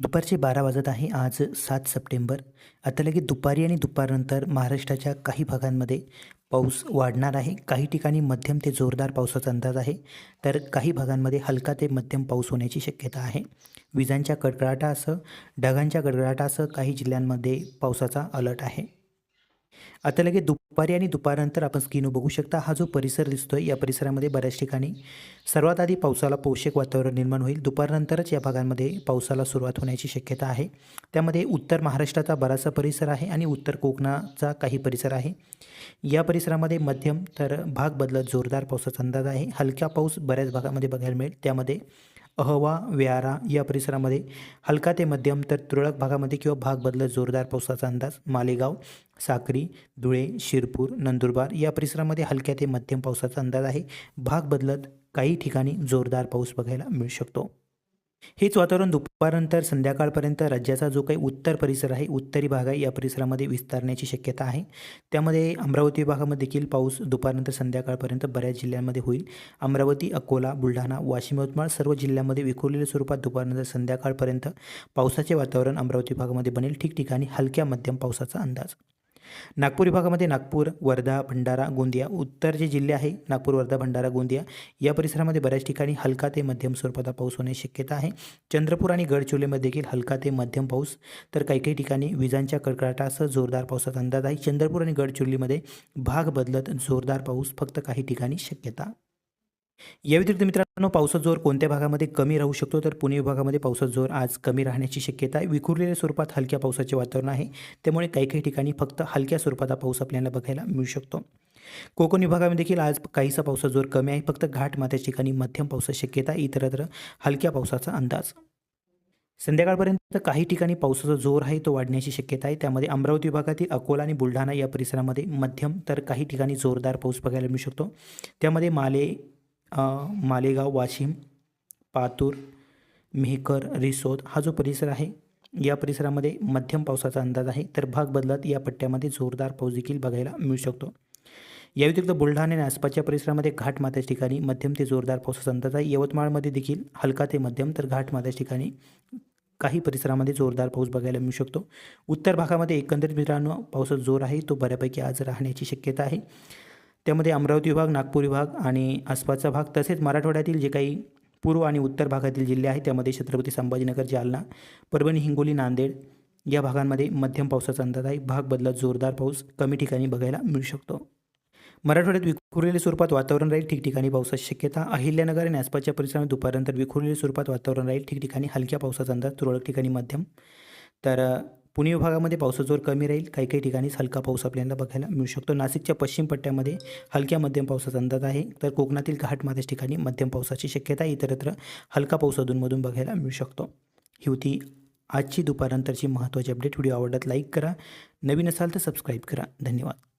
दुपारचे बारा वाजत आहे. आज सात सप्टेंबर. आता लगेच दुपारी आणि दुपारनंतर महाराष्ट्राच्या काही भागांमध्ये पाऊस वाढणार आहे. काही ठिकाणी मध्यम ते जोरदार पावसाचा अंदाज आहे. तर काही भागांमध्ये हलका ते मध्यम पाऊस होण्याची शक्यता आहे. विजांच्या कडकडाटासह ढगांच्या कडकडाटासह काही जिल्ह्यांमध्ये पावसाचा अलर्ट आहे. आता लगेच दुपारी आणि दुपारनंतर आपण स्क्रीनवर बघू शकता. हा जो परिसर दिसतोय या परिसरामध्ये बऱ्याच ठिकाणी सर्वात आधी पावसाला पोषक वातावरण निर्माण होईल. दुपारनंतरच या भागांमध्ये पावसाला सुरुवात होण्याची शक्यता आहे. त्यामध्ये उत्तर महाराष्ट्राचा बराचसा परिसर आहे आणि उत्तर कोकणाचा काही परिसर आहे. या परिसरामध्ये मध्यम तर भाग बदलत जोरदार पावसाचा अंदाज आहे. हलक्या पाऊस बऱ्याच भागामध्ये बघायला मिळेल. त्यामध्ये अहवा व्यारा या परिसरामध्ये हलका ते मध्यम तर तुरळक भागामध्ये किंवा भाग बदलत जोरदार पावसाचा अंदाज मालेगाव साक्री धुळे शिरपूर नंदुरबार या परिसरामध्ये हलक्या ते मध्यम पावसाचा अंदाज आहे. भाग बदलत काही ठिकाणी जोरदार पाऊस बघायला मिळू शकतो. हेच वातावरण दुपारनंतर संध्याकाळपर्यंत राज्याचा जो काही उत्तर परिसर आहे उत्तरी भाग आहे या परिसरामध्ये विस्तारण्याची शक्यता आहे. त्यामध्ये अमरावती भागामध्ये देखील पाऊस दुपारनंतर संध्याकाळपर्यंत बऱ्याच जिल्ह्यांमध्ये होईल. अमरावती अकोला बुलढाणा वाशिम यवतमाळ सर्व जिल्ह्यांमध्ये विखुरलेल्या स्वरूपात दुपारनंतर संध्याकाळपर्यंत पावसाचे वातावरण अमरावती भागामध्ये बनेल. ठिकठिकाणी हलक्या मध्यम पावसाचा अंदाज. नागपूर विभागामध्ये नागपूर वर्धा भंडारा गोंदिया उत्तर जे जिल्हे आहे नागपूर वर्धा भंडारा गोंदिया या परिसरामध्ये बऱ्याच ठिकाणी हलका ते मध्यम स्वरूपाचा पाऊस होण्याची शक्यता आहे. चंद्रपूर आणि गडचिरोलीमध्ये देखील हलका ते मध्यम पाऊस. तर काही काही ठिकाणी विजांच्या कडकडाटासह जोरदार पावसाचा अंदाज आहे. चंद्रपूर आणि गडचिरोलीमध्ये भाग बदलत जोरदार पाऊस फक्त काही ठिकाणी शक्यता. या व्यतिरिक्त मित्रांनो पावसाचा जोर कोणत्या भागामध्ये कमी राहू शकतो? तर पुणे विभागामध्ये पावसाचा जोर आज कमी राहण्याची शक्यता आहे. विखुरलेल्या स्वरूपात हलक्या पावसाचे वातावरण आहे. त्यामुळे काही काही ठिकाणी फक्त हलक्या स्वरूपाचा पाऊस आपल्याला बघायला मिळू शकतो. कोकण विभागामध्ये देखील आज काहीसा पावसाचा जोर कमी आहे. फक्त घाट माथ्याच्या ठिकाणी मध्यम पावसाची शक्यता इतरत्र हलक्या पावसाचा अंदाज. संध्याकाळपर्यंत काही ठिकाणी पावसाचा जोर आहे तो वाढण्याची शक्यता आहे. त्यामध्ये अमरावती विभागातील अकोला आणि बुलढाणा या परिसरामध्ये मध्यम तर काही ठिकाणी जोरदार पाऊस बघायला मिळू शकतो. त्यामध्ये माले मालेगाव वाशिम पातूर मेहकर रिसोद हा जो परिसर आहे या परिसरामध्ये मध्यम पावसाचा अंदाज आहे तर भाग बदलत या पट्ट्यामध्ये जोरदार पाऊस देखील बघायला मिळू शकतो. या व्यतिरिक्त बुलढाणा आणि आसपासच्या परिसरामध्ये घाटमाथ्याच्या ठिकाणी मध्यम ते जोरदार पावसाचा अंदाज आहे. यवतमाळमध्ये देखील हलका ते मध्यम तर घाटमाथ्याच्या ठिकाणी काही परिसरामध्ये जोरदार पाऊस बघायला मिळू शकतो. उत्तर भागामध्ये एकंदरीत मित्रांनो पावसाचा जोर आहे तो बऱ्यापैकी आज राहण्याची शक्यता आहे. त्यामध्ये अमरावती विभाग नागपूर विभाग आणि आसपासचा भाग तसेच मराठवाड्यातील जे काही पूर्व आणि उत्तर भागातील जिल्हे आहेत त्यामध्ये छत्रपती संभाजीनगर जालना परभणी हिंगोली नांदेड या भागांमध्ये मध्यम पावसाचा अंदाज आहे. भाग बदलत जोरदार पाऊस कमी ठिकाणी बघायला मिळू शकतो. मराठवाड्यात विखुरलेल्या स्वरूपात वातावरण राहील ठिकठिकाणी पावसाची शक्यता. अहिल्यानगर आणि आसपासच्या परिसरात दुपारनंतर विखुरलेल्या स्वरूपात वातावरण राहील ठिकठिकाणी हलक्या पावसाचा अंदाज तुरळक ठिकाणी मध्यम. तर पुणे विभागामध्ये पावसाचा जोर कमी राहील. काही काही ठिकाणीच हलका पाऊस आपल्याला बघायला मिळू शकतो. नाशिकच्या पश्चिम पट्ट्यामध्ये हलक्या मध्यम पावसाचा अंदाज आहे. तर कोकणातील घाटमाथ्याच्या ठिकाणी मध्यम पावसाची शक्यता इतरत्र हलका पाऊस अधूनमधून बघायला मिळू शकतो. ही होती आजची दुपारनंतरची महत्त्वाची अपडेट. व्हिडिओ आवडत लाईक करा. नवीन असाल तर सबस्क्राईब करा. धन्यवाद.